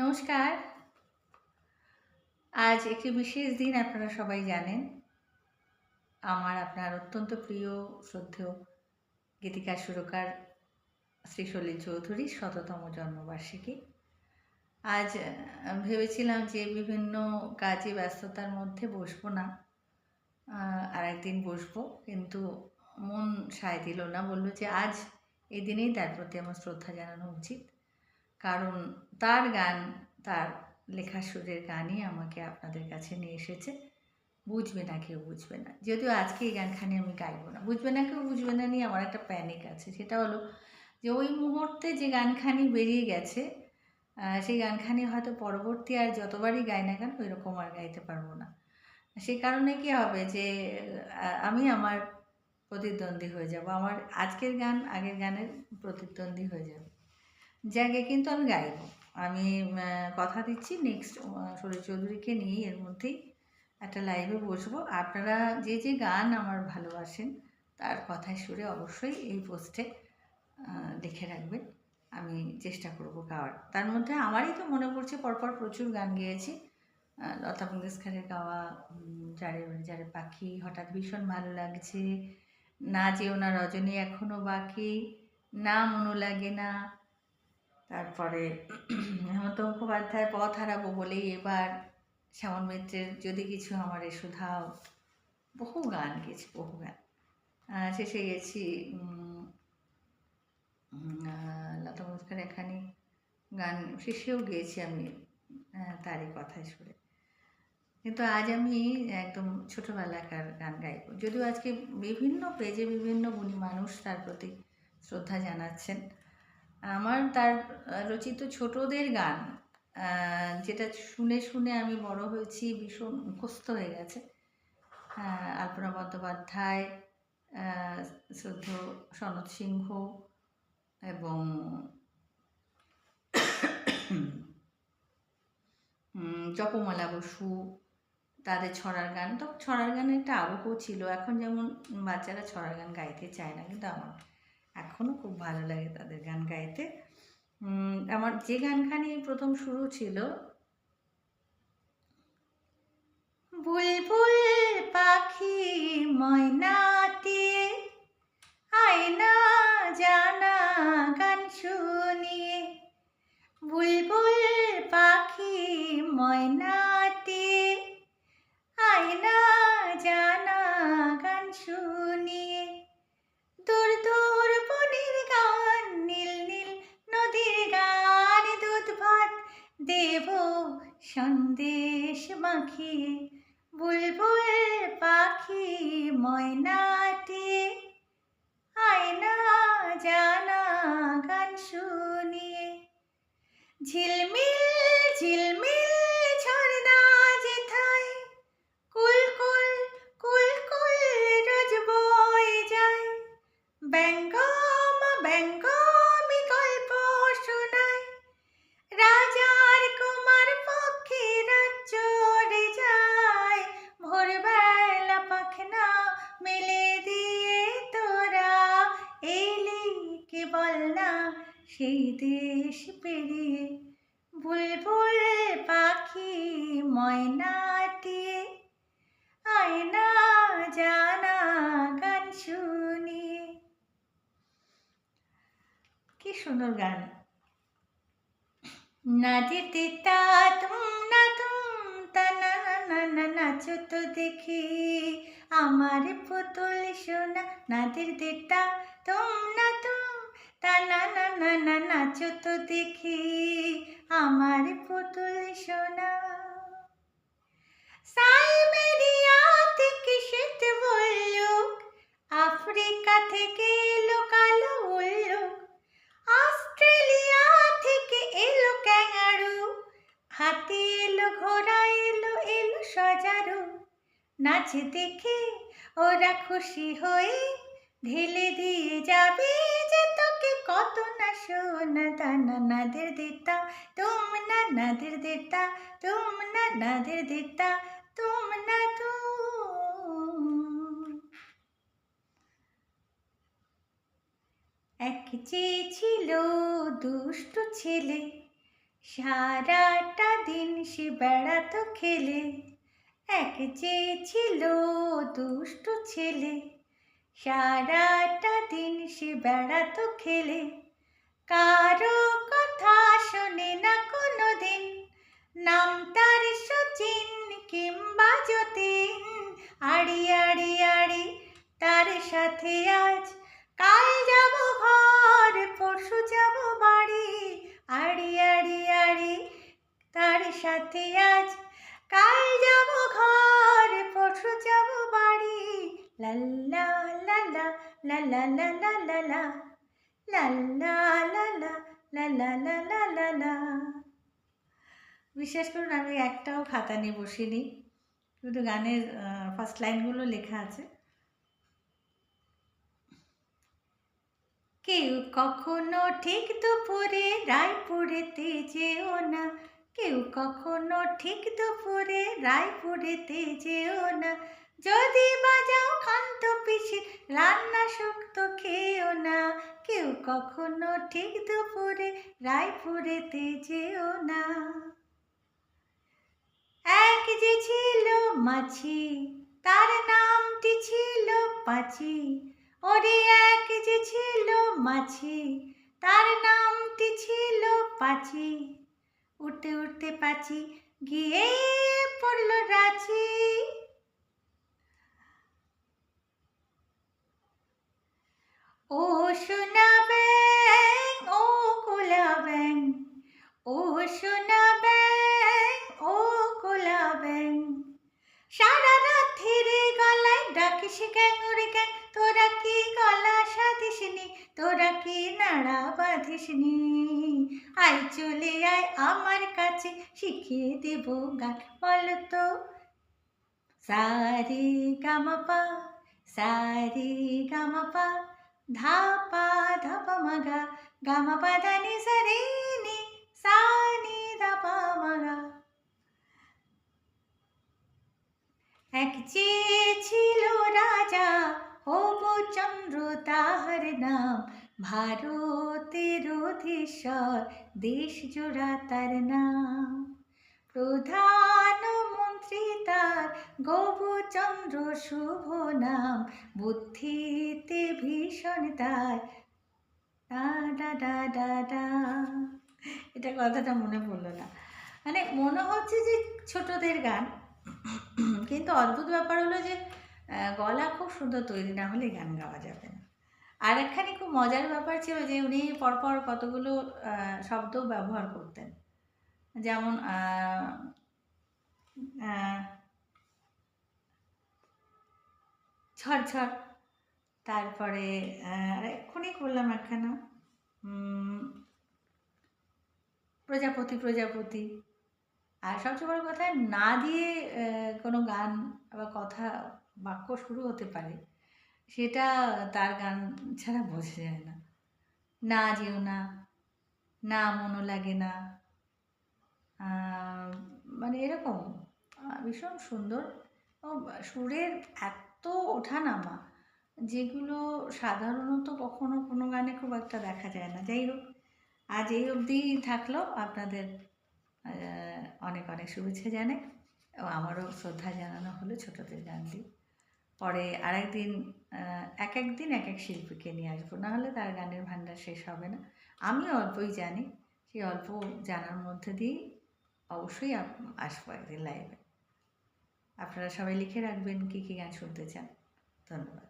নমস্কার। আজ একটি বিশেষ দিন আপনারা সবাই জানেন। আমার আপনার অত্যন্ত প্রিয় শ্রদ্ধেয় গীতিকার সুরকার শ্রী সলিল চৌধুরীর শততম জন্মবার্ষিকী। আজ ভেবেছিলাম যে বিভিন্ন কাজে ব্যস্ততার মধ্যে বসবো না। আর একদিন বসবো, কিন্তু মন সায় দিল না। বলল যে আজ এই দিনেই তার প্রতি আমার শ্রদ্ধা জানানো উচিত। কারণ তার গান, তার লেখা সুরের গানই আমাকে আপনাদের কাছে নিয়ে এসেছে। বুঝবে না কেউ, বুঝবে না। যদিও আজকে এই গানখানি আমি গাইবো না। বুঝবে না কেউ, বুঝবে না নিয়ে আমার একটা প্যানিক আছে। সেটা হলো যে ওই মুহূর্তে যে গানখানি বেরিয়ে গেছে সেই গানখানি হয়তো পরবর্তী আর যতবারই গাই না কেন ওই রকম আর গাইতে পারব না। সেই কারণে কি হবে যে আমি আমার প্রতিদ্বন্দ্বী হয়ে যাব। আমার আজকের গান আগের গানের প্রতিদ্বন্দ্বী হয়ে যাবে। জায়গায় কিন্তু আমি গাইব আমি কথা দিচ্ছি নেক্সট সরির চৌধুরীকে নিয়ে এর মধ্যেই একটা লাইভে বসবো। আপনারা যে যে গান আমার ভালোবাসেন, তার কথায় সুরে অবশ্যই এই পোস্টে লিখে রাখবেন। আমি চেষ্টা করব গাওয়ার। তার মধ্যে আমারই তো মনে পড়ছে, পরপর প্রচুর গান গেয়েছি। লতা মঙ্গেশকরের গাওয়া যারে যারে পাখি হঠাৎ ভীষণ ভালো লাগছে, না যেও না রজনী এখনও বাকি, না মনো লাগে না তারপরে হেমন্ত মুখোপাধ্যায় পথ হারাবো বলেই এবার শ্যামল মিত্রের যদি কিছু আমার এ শুধাও বহু গান গেছি, বহু গান। শেষে গেছি লতা মঙ্গেশকর এখানে গান শেষেও গিয়েছি আমি তারই কথায় সুরে। কিন্তু আজ আমি একদম ছোটোবেলাকার গান গাইব। যদিও আজকে বিভিন্ন পেজে বিভিন্ন গুণী মানুষ তার প্রতি শ্রদ্ধা জানাচ্ছেন আমার তার রচিত ছোটদের গান যেটা শুনে শুনে আমি বড় হয়েছি, ভীষণ মুখস্থ হয়ে গেছে। আলপনা বন্দ্যোপাধ্যায় শ্রদ্ধ সনৎ সিংহ এবং জপমালা বসু, তাদের ছড়ার গান। তো ছড়ার গানের একটা আবহ ছিল। এখন যেমন বাচ্চারা ছড়ার গান গাইতে চায় না, কিন্তু আমার এখনও খুব ভালো লাগে তাদের গান গাইতে। আমার যে গানখানি প্রথম শুরু ছিল, বুলবুল পাখি ময়নাতে আয়না জানা গান শুনিয়ে, বুলবুল পাখি ময়নাতে আয়না জানা গান শুনিয়ে মাখিয়ে বুলবুল পাখি ময়নাটি আয়না জানা গান শুনিয়ে ঝিলমিল পেরিয়ে বুলবুল পাখি ময়নাটি আয়না জানা গান শুনিয়ে কি সুন্দর গান। না যেতে তা তুম, না তুম, তা না না না, নাচো তো দেখি। আমার পুতুল সোনা, নাদের দেতা, তুম, না তুম তা না না না না নাচো তো দেখি আমার পুতুল সোনা। সাইবেরিয়া থেকে শীত বললুক, আফ্রিকা থেকে এলো কালো উল্লুক, অস্ট্রেলিয়া থেকে এলো ক্যাঙ্গারু হাতি এলো ঘোড়া এলো এলো সজারু। নাচ দেখে ওরা খুশি হয়ে ঢেলে দিয়ে যাবে। কত না সোনা দানা নাদের দেতা তুম না নাদের দেতা তুম না নাদের দেতা তুম না তুম। এক চেয়ে ছিল দুষ্ট ছেলে, সারাটা দিন সে বেড়াতো খেলে। এক যে ছিল দুষ্টু ছেলে, সারাটা দিন সে বেড়াতো খেলে। কারও কথা শোনে না কোনো দিন নাম তার সচিন কিংবা যতীন। আড়ি আড়ি আড়ি, তার সাথে আজ কাল যাব ঘর, পরশু যাব বাড়ি। আড়ি আড়ি আড়ি, তার সাথে আজ কাল যাব ঘর, পরশু যাব বাড়ি। লাল্লা লালা লালা লালা লালা লাল্লা লালা লালা লালা লালা বিশ্বাস করুন আমি একটাও খাতা নিয়ে বসিনি শুধু গানের ফার্স্ট লাইনগুলো লেখা আছে কেউ কখনো ঠিক দুপুরে রায়পুরেতে যেও না কেউ কখনো ঠিক দুপুরে রায়পুরেতে যেও না যদি বাজাও খান্ত পিছে রান্না শক্ত খেও না। কেউ কখনো ঠিক দুপুরে, রায়পুরেতে যেও না। এক যে ছিল মাছি তার নামটি ছিল পাচি ওরে এক যে ছিল মাছি তার নামটি ছিল পাচি উঠতে উঠতে পাচি গিয়ে পড়ল রাচি বাঁধিসনি আয় চলে আয় আমার কাছে শিখিয়ে দেব গান বলো তো সারি গামাপা সারি গামাপা ধাপা ধাপা মাগা গামাপা দানি সারি নি সানি ধাপা মাগা এক যে ছিল রাজা চন্দ্র তাহার নাম ভারতের অধীশ্বর দেশ জোড়া তার নাম। প্রধানমন্ত্রী তার গৌবচন্দ্র শুভ নাম, বুদ্ধিতে ভীষণ তার। ডা ডা ডা ডা এটা কথাটা মনে পড়ল না। মানে মনে হচ্ছে যে ছোটদের গান। কিন্তু অদ্ভুত ব্যাপার হলো যে গলা খুব সুন্দর তৈরি, না হলে গান গাওয়া যাবে না। আর খুব মজার ব্যাপার ছিল যে উনি পরপর কতগুলো শব্দ ব্যবহার করতেন। যেমন ঝড় তারপরে এক্ষুনি করলাম একখানা প্রজাপতি প্রজাপতি। আর সবচেয়ে বড় কথা, না দিয়ে কোনো গান বা কথা, বাক্য শুরু হতে পারে। সেটা তার গান ছাড়া বোঝা যায় না। না যেও না না মনও লাগে না। মানে এরকম ভীষণ সুন্দর। সুরের এত ওঠানামা, যেগুলো সাধারণত কখনো কোনো গানে খুব একটা দেখা যায় না। যাই হোক, আজ এই অবধি থাকল। আপনাদের অনেক অনেক শুভেচ্ছা জানাই। আমারও শ্রদ্ধা জানানো হলো ছোটোদের গান দিয়ে। পরে আর একদিন এক একদিন এক এক শিল্পীকে নিয়ে আসব। নাহলে তার গানের ভান্ডার শেষ হবে না। আমি অল্পই জানি সেই অল্প জানার মধ্যে দিয়েই অবশ্যই আসব একদিন লাইভে আপনারা সবাই লিখে রাখবেন কী কী গান শুনতে চান। ধন্যবাদ।